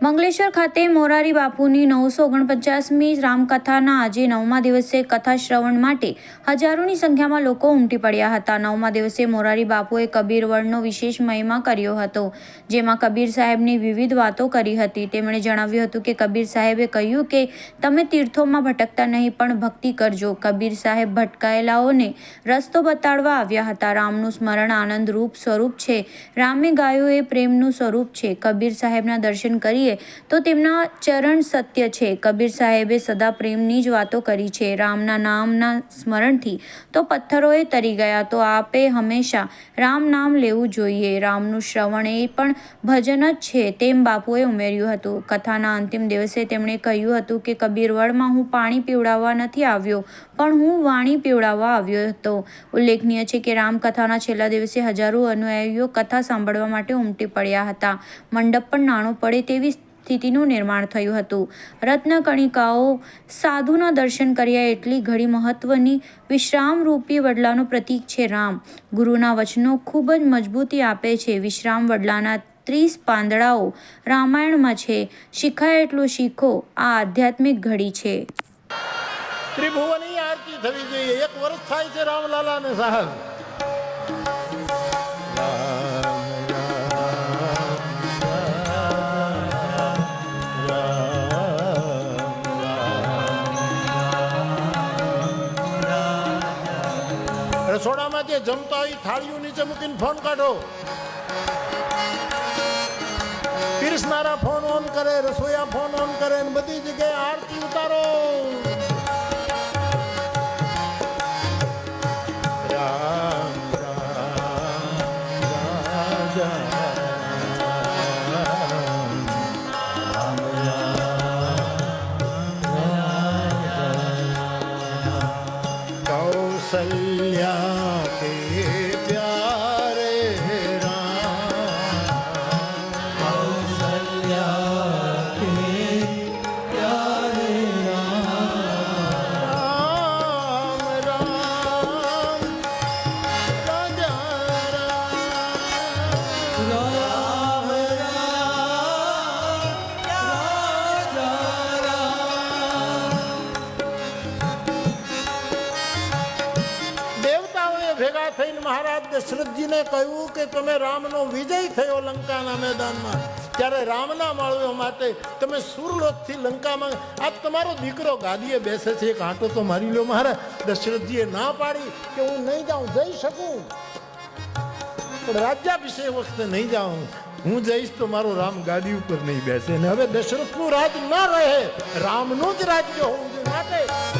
મંગલેશ્વર ખાતે મોરારી બાપુની નવસો ઓગણપચાસમી રામકથાના આજે નવમા દિવસે કથા શ્રવણ માટે હજારોની સંખ્યામાં લોકો ઉમટી પડ્યા હતા. નવમા દિવસે મોરારી બાપુએ કબીર વર્ણનો વિશેષ મહિમા કર્યો હતો, જેમાં કબીર સાહેબની વિવિધ વાતો કરી હતી. તેમણે જણાવ્યું હતું કે, કબીર સાહેબે કહ્યું કે, તમે તીર્થોમાં ભટકતા નહીં, પણ ભક્તિ કરજો કબીર સાહેબ ભટકાયેલાઓને રસ્તો બતાડવા આવ્યા હતા. રામનું સ્મરણ આનંદરૂપ સ્વરૂપ છે. રામે ગાયું એ પ્રેમનું સ્વરૂપ છે. કબીર સાહેબના દર્શન કરીએ તો તેમના ચરણ સત્ય છે. કબીર સાહેબે સદા પ્રેમની જ વાતો કરી છે. રામના નામના સ્મરણથી તો પથ્થરોએ તરી ગયા. તો આપે હંમેશા રામ નામ લેવું જોઈએ. રામનું શ્રવણ એ પણ ભજન જ છે. તેમ બાપુએ ઉમેર્યું હતું. કથાના અંતિમ દિવસે તેમણે કહ્યું હતું કે કબીરવડમાં હું પાણી પીવડાવવા નથી આવ્યો, પણ હું વાણી પીવડાવવા આવ્યો હતો. ઉલ્લેખનીય છે કે રામકથાના છેલ્લા દિવસે હજારો અનુયાયીઓ કથા સાંભળવા માટે ઉમટી પડ્યા હતા. મંડપ પણ નાનો પડે તેવી સ્થિતિનું નિર્માણ થયું હતું. રત્નકણિકાઓ સાધુના દર્શન કર્યા એટલી ઘડી મહત્વની વિશ્રામરૂપી વડલાનું પ્રતીક છે રામ. ગુરુના વચનો ખૂબ જ મજબૂતી આપે છે. વિશ્રામ વડલાના ત્રીસ પાંદડાઓ રામાયણમાં છે. શીખાય એટલું શીખો, આ આધ્યાત્મિક ઘડી છે. ત્રિભુવની આરતી થવી જોઈએ. એક વર્ષ થાય છે રામલાલાને સાહેબ રસોડામાં જે જમતા હોય થાળીઓ નીચે મૂકીને ફોન કાઢો પીરસનારા ફોન ઓન કરે રસોઈયા ફોન ઓન કરે ને બધી જગ્યાએ આરતી ઉતારો રામ રામ ભેગા થઈને મહારાજ દશરથજીને કહ્યું કે તમે રામનો વિજય થયો લંકાના મેદાનમાં. ત્યારે રામના માળવીઓ માટે તમે સુરલોકથી લંકામાં આ તમારો દીકરો ગાદીએ બેસે છે, એક આંટો તો મારી લો મહારાજ. દશરથજીએ ના પાડી કે હું નહીં જાઉં, જઈ શકું. પણ રાજ્યાભિષેક વખતે નહીં જાઉં. હું જઈશ તો મારો રામ ગાદી ઉપર નહીં બેસે. ને હવે દશરથનું રાજ ન રહે. રામનું જ રાજ્ય હોવું જોઈએ. માટે